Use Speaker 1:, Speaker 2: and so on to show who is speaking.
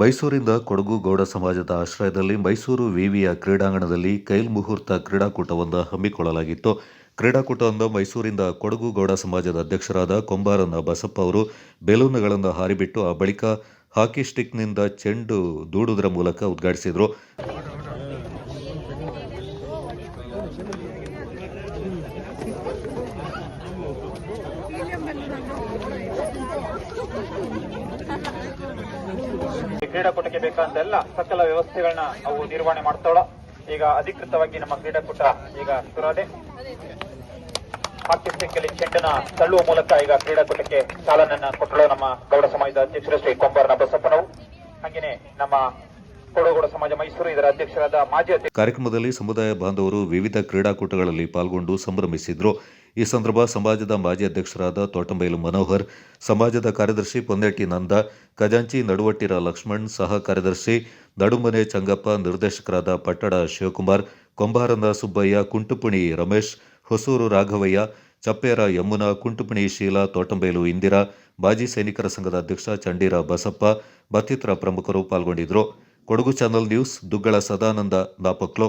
Speaker 1: ಮೈಸೂರಿಂದ ಕೊಡಗು ಗೌಡ ಸಮಾಜದ ಆಶ್ರಯದಲ್ಲಿ ಮೈಸೂರು ವಿವಿಯ ಕ್ರೀಡಾಂಗಣದಲ್ಲಿ ಕೈಲ್ ಮುಹೂರ್ತ ಕ್ರೀಡಾಕೂಟವನ್ನು ಹಮ್ಮಿಕೊಳ್ಳಲಾಗಿತ್ತು. ಕ್ರೀಡಾಕೂಟವನ್ನು ಮೈಸೂರಿಂದ ಕೊಡಗು ಗೌಡ ಸಮಾಜದ ಅಧ್ಯಕ್ಷರಾದ ಕೊಂಬಾರನ ಬಸಪ್ಪ ಅವರು ಬೆಲೂನ್ಗಳನ್ನು ಹಾರಿಬಿಟ್ಟು ಆ ಬಳಿಕ ಹಾಕಿ ಸ್ಟಿಕ್ನಿಂದ ಚೆಂಡು ದೂಡುವುದರ ಮೂಲಕ ಉದ್ಘಾಟಿಸಿದರು.
Speaker 2: ಕ್ರೀಡಾಕೂಟಕ್ಕೆ ಬೇಕಾದ ಎಲ್ಲ ಸಕಲ ವ್ಯವಸ್ಥೆಗಳನ್ನ ಅವು ನಿರ್ವಹಣೆ ಮಾಡ್ತಾಳ ಈಗ ಅಧಿಕೃತವಾಗಿ ನಮ್ಮ ಕ್ರೀಡಾಕೂಟ ಈಗ ಶುರುವಾದೆ ಹಾಕಿ ಚೆಂಡನ ತಳ್ಳುವ ಮೂಲಕ ಈಗ ಕ್ರೀಡಾಕೂಟಕ್ಕೆ ಚಾಲನೆಯನ್ನ ಕೊಟ್ಟಳು ನಮ್ಮ ಗೌಡ ಸಮಾಜದ ಅಧ್ಯಕ್ಷರು ಶ್ರೀ ಕೊಂಬಾರನ ಬಸಪ್ಪನವರು. ಹಾಗೇನೆ ನಮ್ಮ ಸಮಾಜ ಮೈಸೂರು ಇದರ ಅಧ್ಯಕ್ಷರಾದ ಮಾಜಿ ಅಧ್ಯಕ್ಷ
Speaker 1: ಕಾರ್ಯಕ್ರಮದಲ್ಲಿ ಸಮುದಾಯ ಬಾಂಧವರು ವಿವಿಧ ಕ್ರೀಡಾಕೂಟಗಳಲ್ಲಿ ಪಾಲ್ಗೊಂಡು ಸಂಭ್ರಮಿಸಿದ್ರು. ಈ ಸಂದರ್ಭ ಸಮಾಜದ ಮಾಜಿ ಅಧ್ಯಕ್ಷರಾದ ತೋಟಂಬೈಲು ಮನೋಹರ್, ಸಮಾಜದ ಕಾರ್ಯದರ್ಶಿ ಪೊನ್ನೆಟ್ಟಿ ನಂದ, ಖಜಾಂಚಿ ನಡುವಟ್ಟಿರ ಲಕ್ಷ್ಮಣ್ ಸಹ ಕಾರ್ಯದರ್ಶಿ, ನಡುಮನೆ ಚಂಗಪ್ಪ ನಿರ್ದೇಶಕರಾದ ಪಟ್ಟಡ ಶಿವಕುಮಾರ್, ಕೊಂಬಾರನ ಸುಬ್ಬಯ್ಯ, ಕುಂಟುಪುಣಿ ರಮೇಶ್, ಹೊಸೂರು ರಾಘವಯ್ಯ, ಚಪ್ಪೇರ ಯಮುನಾ, ಕುಂಟುಪುಣಿ ಶೀಲಾ, ತೋಟಂಬೈಲು ಇಂದಿರಾ, ಮಾಜಿ ಸೈನಿಕರ ಸಂಘದ ಅಧ್ಯಕ್ಷ ಚಂಡೀರ ಬಸಪ್ಪ, ಮತ್ತಿತರ ಪ್ರಮುಖರು ಪಾಲ್ಗೊಂಡಿದ್ದರು ಕೊಡಗು ಚಾನಲ್ ನ್ಯೂಸ್ ದುಗ್ಗಳ ಸದಾನಂದ ನಾಪಕ್ಲೋ.